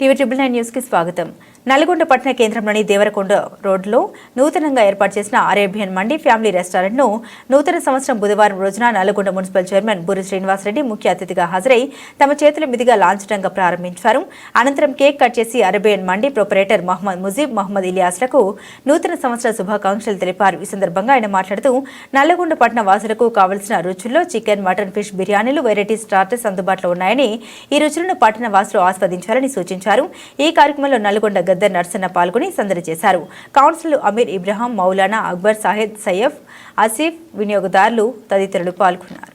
TV triple nine న్యూస్కి స్వాగతం. నల్గొండ పట్టణ కేంద్రంలోని దేవరకొండ రోడ్లో నూతనంగా ఏర్పాటు చేసిన అరేబియన్ మండి ఫ్యామిలీ రెస్టారెంట్ను నూతన సంవత్సరం బుధవారం రోజున నల్గొండ మున్సిపల్ చైర్మన్ బురి శ్రీనివాసరెడ్డి ముఖ్య అతిథిగా హాజరై తమ చేతుల మీదుగా లాంఛనంగా ప్రారంభించారు. అనంతరం కేక్ కట్ చేసి అరేబియన్ మండి ప్రొపరేటర్ మహమ్మద్ ముజీబ్ మహమ్మద్ ఇలియాస్లకు నూతన సంవత్సర శుభాకాంక్షలు తెలిపారు. ఈ సందర్భంగా ఆయన మాట్లాడుతూ నల్లగొండ పట్టణ వాసులకు కావలసిన రుచుల్లో చికెన్ మటన్ ఫిష్ బిర్యానీలు వెరైటీ స్టార్టర్స్ అందుబాటులో ఉన్నాయని ఈ రుచులను పట్టణ వాసులు ఆస్వాదించాలని సూచించారు. ఈ కార్యక్రమంలో నల్గొండ గద్దర్ నర్సన్న పాల్గొని సందడి చేశారు. కౌన్సిల్ అమీర్ ఇబ్రహాం మౌలానా అక్బర్ సాహెద్ సయ్యఫ్ ఆసిఫ్ వినియోగదారులు తదితరులు పాల్గొన్నారు.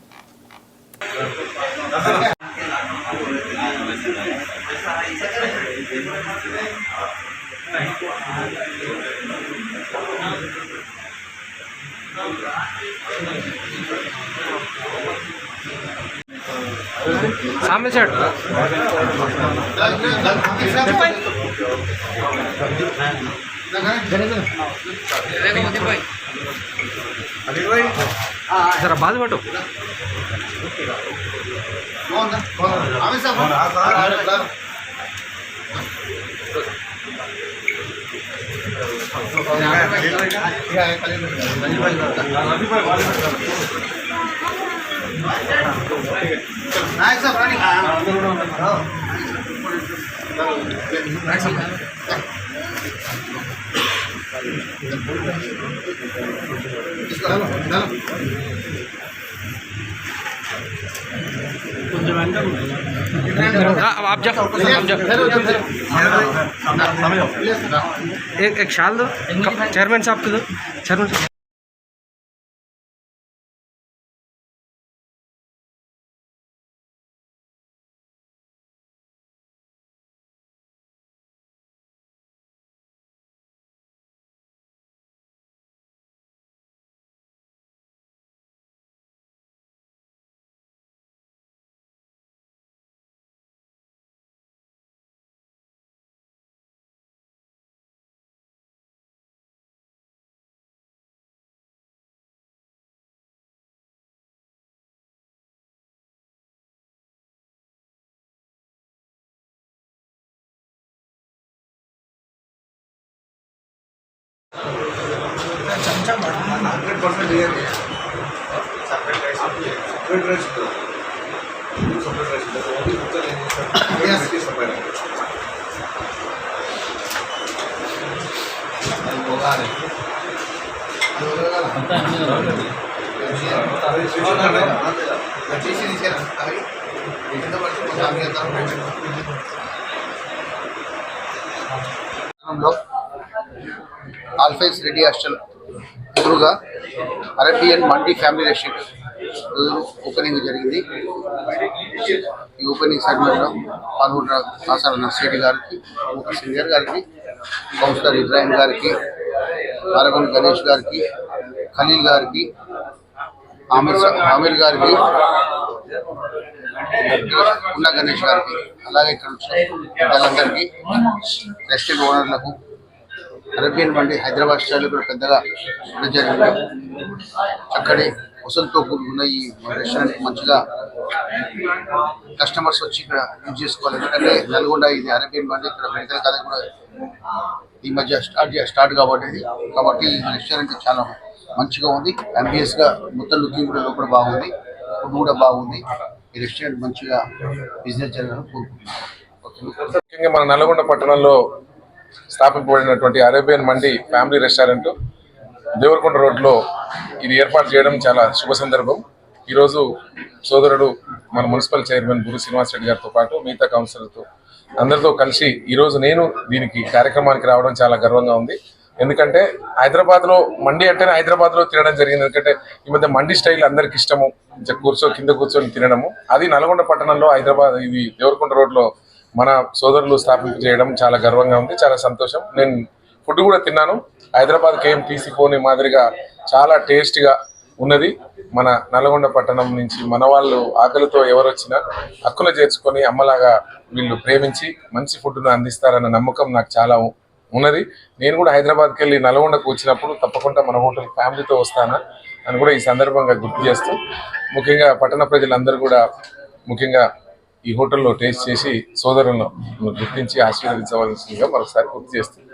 सामने से हट जरा बाजू हटो हाँ, अब आप जाओ। आप जाओ। एक एक शाल दो। चेयरमैन साहब को दो। चेयरमैन चमचा बड़ा हंड्रेड परसेंट रियल है सेपरेट राइस सेपरेट राइस दो सेपरेट राइस दो वो भी उतर लेंगे सर यस की सेपरेट होगा रे होगा हम लोग ఆల్ఫైస్ రెడ్డి హాస్టల్ ఎదురుగా Arabian Mandi family restaurant opening జరిగింది. ఈ ఓపెనింగ్ సెగ్మెంట్లో పాల్గొన్న కాసాల నర్సిరెడ్డి గారికి ముఖ సింగర్ గారికి కౌన్సిలర్ ఇబ్రాహిం గారికి నారగొండ గణేష్ గారికి ఖలీల్ గారికి ఆమిర్ ఆమిర్ గారికి ఉన్న గణేష్ గారికి అలాగే ఇక్కడ వచ్చిన పెద్దలందరికీ రెస్టారెంట్ ఓనర్లకు అరేబియన్ వంటి హైదరాబాద్ స్టైల్ కూడా పెద్దగా జరిగింది చక్కటి వసంతో కూడుకున్న ఈ రెస్టారెంట్ మంచిగా కస్టమర్స్ వచ్చి ఇక్కడ యూజ్ చేసుకోవాలి. ఎందుకంటే నల్గొండ ఇది అరేబియన్ వంటి ఇక్కడ మెడికల్ కాలేజ్ కూడా ఈ మధ్య స్టార్ట్ స్టార్ట్ కాబట్టి కాబట్టి ఈ రెస్టారెంట్ చాలా మంచిగా ఉంది. అంబియన్స్గా మొత్తం లుకింగ్ కూడా లోపల బాగుంది. ఫుడ్ కూడా బాగుంది. ఈ రెస్టారెంట్ మంచిగా బిజినెస్ జరగాలని కోరుకుంటున్నాను. ముఖ్యంగా మన నల్గొండ పట్టణంలో స్థాపింపబడినటువంటి Arabian Mandi family restaurant Devarakonda రోడ్లో ఇది ఏర్పాటు చేయడం చాలా శుభ సందర్భం. ఈరోజు సోదరుడు మన మున్సిపల్ చైర్మన్ గురు శ్రీనివాస్ రెడ్డి గారితో పాటు మిగతా కౌన్సిలర్తో అందరితో కలిసి ఈరోజు నేను దీనికి కార్యక్రమానికి రావడం చాలా గర్వంగా ఉంది. ఎందుకంటే హైదరాబాద్లో మండి అంటేనే హైదరాబాద్లో తినడం జరిగింది. ఎందుకంటే ఈ మధ్య మండి స్టైల్ అందరికి ఇష్టము. కూర్చో కింద కూర్చొని తినడము. అది నల్గొండ పట్టణంలో హైదరాబాద్ ఇది దేవరకొండ రోడ్లో మన సోదరులు స్థాపింపు చేయడం చాలా గర్వంగా ఉంది చాలా సంతోషం. నేను ఫుడ్ కూడా తిన్నాను. హైదరాబాద్ కేఎం తీసిపోని మాదిరిగా చాలా టేస్ట్గా ఉన్నది. మన నల్గొండ పట్టణం నుంచి మన వాళ్ళు ఆకలితో ఎవరు వచ్చినా హక్కున చేర్చుకొని అమ్మలాగా వీళ్ళు ప్రేమించి మంచి ఫుడ్ను అందిస్తారన్న నమ్మకం నాకు చాలా ఉన్నది. నేను కూడా హైదరాబాద్కి వెళ్ళి నల్గొండకు వచ్చినప్పుడు తప్పకుండా మన హోటల్ ఫ్యామిలీతో వస్తాను అని కూడా ఈ సందర్భంగా గుర్తు చేస్తూ ముఖ్యంగా పట్టణ ప్రజలందరూ కూడా ముఖ్యంగా ఈ హోటల్లో టేస్ట్ చేసి సోదరులను గుర్తించి ఆశీర్వదించవలసిందిగా మరొకసారి గుర్తు చేస్తుంది